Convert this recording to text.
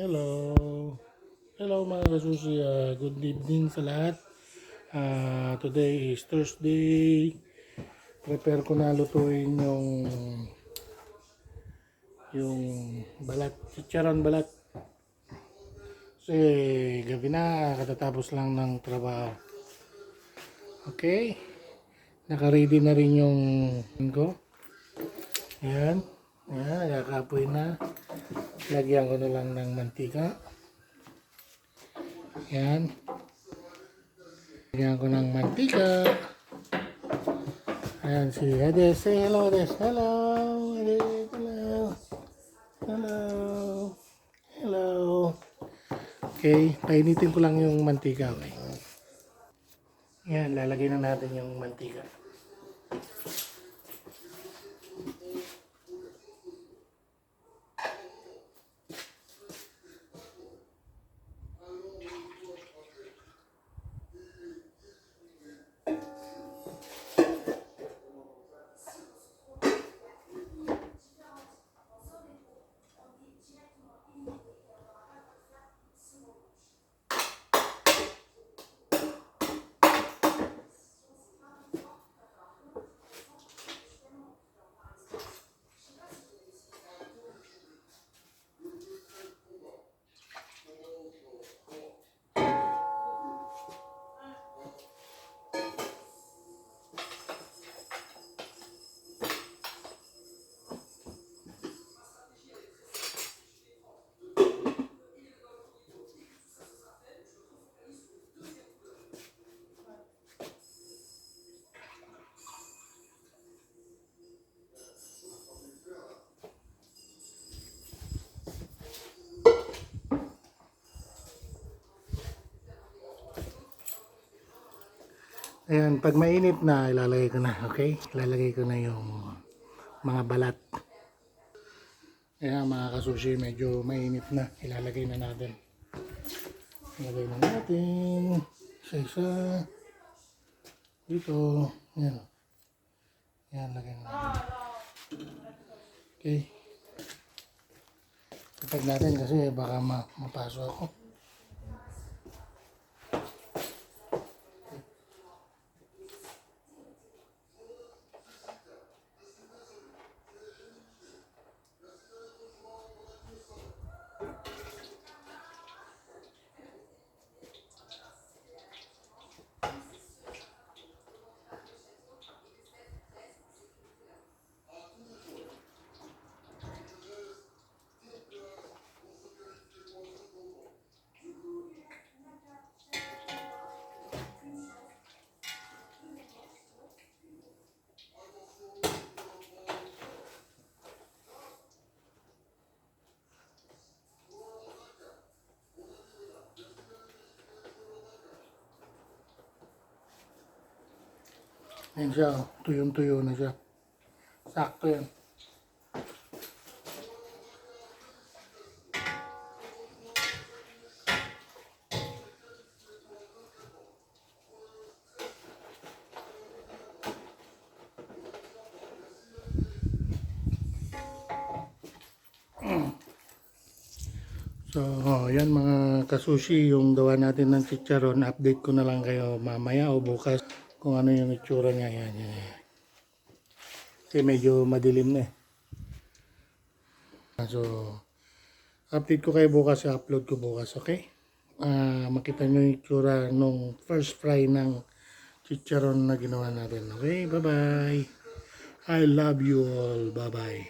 Hello. Hello mga kasusi. Ah, good evening sa lahat. Ah, today is Thursday. Prepare ko na lutuin yung yung balat, chicharon balat. Kasi gabi na, katatapos lang ng trabaho. Okay. Naka-ready na rin yung ko. Ayan. Ayan, nagkakapoy na. Lagyan ko na lang ng mantika. Ayan. Lagyan ko ng mantika. Ayan si Hades. Say hello, Hades. Hello. Hades. Hello. Hello. Hello. Okay, painitin ko lang yung mantika. Okay. Ayan, lalagay na natin yung mantika. Ayan, pag mainit na, ilalagay ko na, okay? Ilalagay ko na yung mga balat. Ayan, mga kasushi, medyo mainit na. Ilalagay na natin. Ilalagay na natin. Isa-isa. Dito. Ayan. Ayan, lagay na natin. Okay. Ipag natin kasi baka ma mapasok ako. Ayan siya, oh. tuyong-tuyo na siya. Sakto yan. So, yan mga kasushi, yung gawa natin ng chicharon, update ko na lang kayo mamaya o bukas kung ano yung itsura niya. Yan, yan. Kasi medyo madilim na eh. So, update ko kayo bukas, upload ko bukas, okay? Ah, makita nyo yung itsura nung first fry ng chicharon na ginawa natin. Okay, bye-bye. I love you all. Bye-bye.